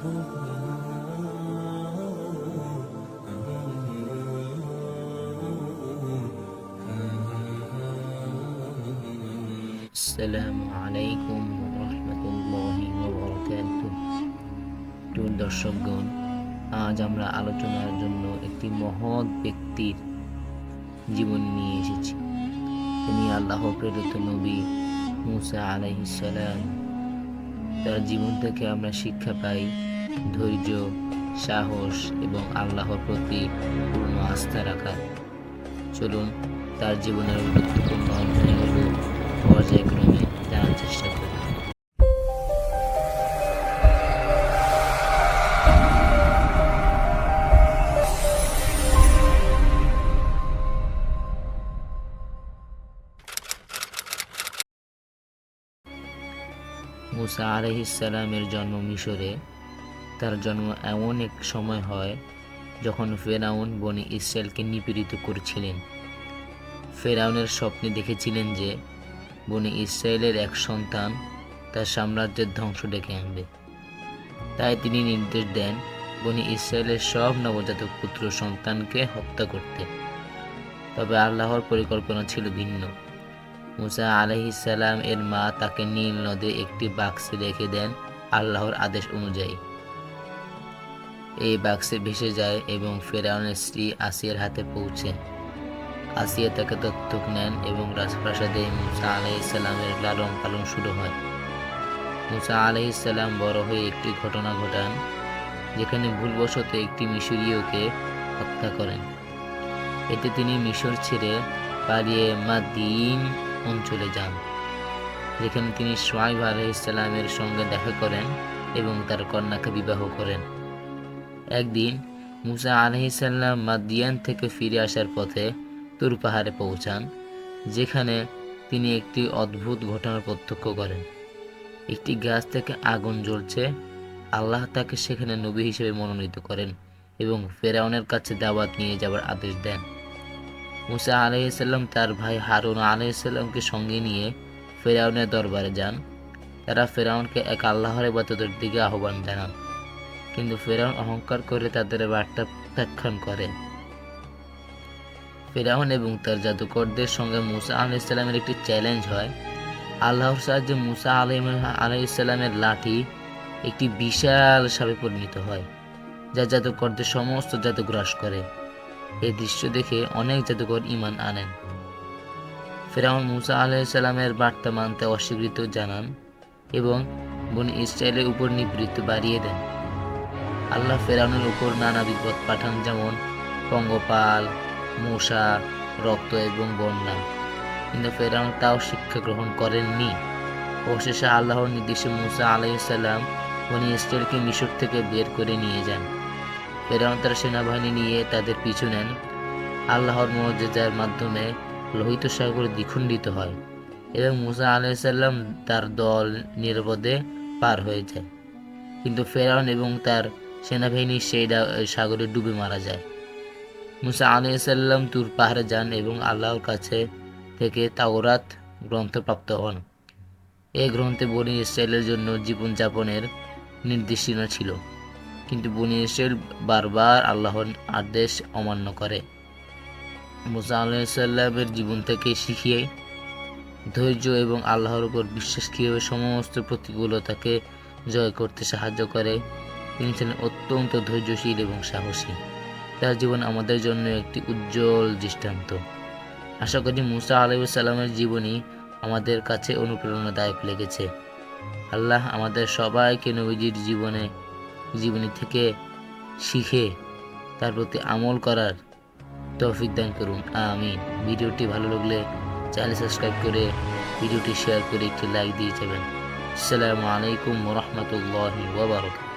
আসসালামু দর্শকগণ, আজ আমরা আলোচনার জন্য একটি মহৎ ব্যক্তির জীবন নিয়ে এসেছি। তিনি আল্লাহ প্রেরিত নবী মুসা আলাইহিসালাম তার জীবন থেকে আমরা শিক্ষা পাই। ধৈর্য, সাহস এবং আল্লাহর প্রতি পূর্ণ আস্থা রাখা চলুন তার জীবনের গুরুত্বপূর্ণ অধ্যায়গুলো পর্যায়ক্রমে মুসা আলহিসাল্লামের জন্ম মিশরে। তার জন্ম এমন এক সময় হয় যখন ফেরাউন বনি ইসরায়েলকে নিপীড়িত করেছিলেন। ফেরাউনের স্বপ্নে দেখেছিলেন যে বনি ইসরায়েলের এক সন্তান তার সাম্রাজ্যের ধ্বংস ডেকে আনবে। তাই তিনি নির্দেশ দেন বনি ইসরায়েলের সব নবজাতক পুত্র সন্তানকে হত্যা করতে। তবে আল্লাহর পরিকল্পনা ছিল ভিন্ন। মুসা আলহিসাল্লাম এর মা তাকে নীল নদে একটি বাক্সে রেখে দেন আল্লাহর আদেশ অনুযায়ী। এই বাক্সে ভেসে যায় এবং ফেরাউনের স্ত্রী আসিয়ার হাতে পৌঁছে। আসিয়া তাকে দত্তক নেন এবং রাজপ্রাসাদে মুসা আলাইসাল্লামের লালন পালন শুরু হয়। মুসা আলাইসাল্লাম বড় হয়ে একটি ঘটনা ঘটান, যেখানে ভুলবশত একটি মিশরীয়কে হত্যা করেন। এতে তিনি মিশর ছেড়ে পালিয়ে মাদিন অঞ্চলে যান। যেখানে তিনি সোয়াইব আলাইসাল্লামের সঙ্গে দেখা করেন এবং তার কন্যাকে বিবাহ করেন। একদিন মুসা আলহিসাল্লাম মাদিয়ান থেকে ফিরে আসার পথে তুর পাহাড়ে পৌঁছান, যেখানে তিনি একটি অদ্ভুত ঘটনা প্রত্যক্ষ করেন। একটি গাছ থেকে আগুন জ্বলছে, আল্লাহ তাকে সেখানে নবী হিসেবে মনোনীত করেন এবং ফেরাউনের কাছে দাওয়াত নিয়ে যাওয়ার আদেশ দেন। মুসা আলাইসাল্লাম তার ভাই হারুন আলাইসাল্লামকে সঙ্গে নিয়ে ফেরাউনের দরবারে যান। তারা ফেরাউনকে এক আল্লাহর ইবাদতের দিকে আহ্বান জানান। কিন্তু ফেরাউন অহংকার করে তাদের বার্তা প্রত্যাখ্যান করে। ফেরাউন এবং তার জাদুকরদের সঙ্গে মুসা আলাইসাল্লামের একটি চ্যালেঞ্জ হয়। আল্লাহর সাহায্যে মুসা আলাই আলাইসাল্লামের লাঠি একটি বিশাল সাপে পরিণত হয়, যা জাদুকরদের সমস্ত জাদু গ্রাস করে। এই দৃশ্য দেখে অনেক জাদুকর ইমান আনেন। ফেরাউন মুসা আলাইসাল্লামের বার্তা মানতে অস্বীকৃত জানান এবং বনি ইসরায়েলের উপর নিবৃত্ত বাড়িয়ে দেন। আল্লাহ ফেরাউনের উপর নানা বিপদ পাঠান, যেমন পঙ্গপাল মশা রক্ত এবং বন্যা। কিন্তু ফেরাউন তাও শিক্ষা গ্রহণ করেননি। অবশেষে আল্লাহর নির্দেশে মুসা আলাইসাল্লাম বনি ইসরায়েলকে মিশর থেকে বের করে নিয়ে যান। ফেরাউন তার সেনাবাহিনী নিয়ে তাদের পিছু নেন। আল্লাহর মর্যাদার মাধ্যমে লোহিত সাগর দ্বিখণ্ডিত হয় এবং মুসা আলাইসাল্লাম তার দল নিরাপদে পার হয়ে যায়। কিন্তু ফেরাউন এবং তার সেনাবাহিনী সেই সাগরে ডুবে মারা যায়। মুসা আলাইসাল্লাম তুর পাহাড়ে যান এবং আল্লাহর কাছে থেকে তাওরাত গ্রন্থ প্রাপ্ত হন। এই গ্রন্থে বনি ইসরায়েলের জন্য জীবনযাপনের নির্দেশনা ছিল। কিন্তু বনি ইসরায়েল বারবার আল্লাহর আদেশ অমান্য করে। মুসা আলাইসাল্লামের জীবন থেকে শিখিয়ে, ধৈর্য এবং আল্লাহর উপর বিশ্বাস কীভাবে সমস্ত প্রতিকূলতাকে জয় করতে সাহায্য করে, তিনি ছিলেন অত্যন্ত ধৈর্যশীল এবং সাহসী। তার জীবন আমাদের জন্য একটি উজ্জ্বল দৃষ্টান্ত। আশা করি মুসা আলাইসাল্লামের জীবনী আমাদের কাছে অনুপ্রেরণাদায়ক লেগেছে। আল্লাহ আমাদের সবাইকে নবীজির জীবনে জীবনী থেকে শিখে তার প্রতি আমল করার তৌফিক দান করুন। আমি ভিডিওটি ভালো লাগলে চ্যানেল সাবস্ক্রাইব করে ভিডিওটি শেয়ার করে একটি লাইক দিয়ে যাবেন। আসসালামু আলাইকুম রহমতুল্লাহ ওবরাকাতুহু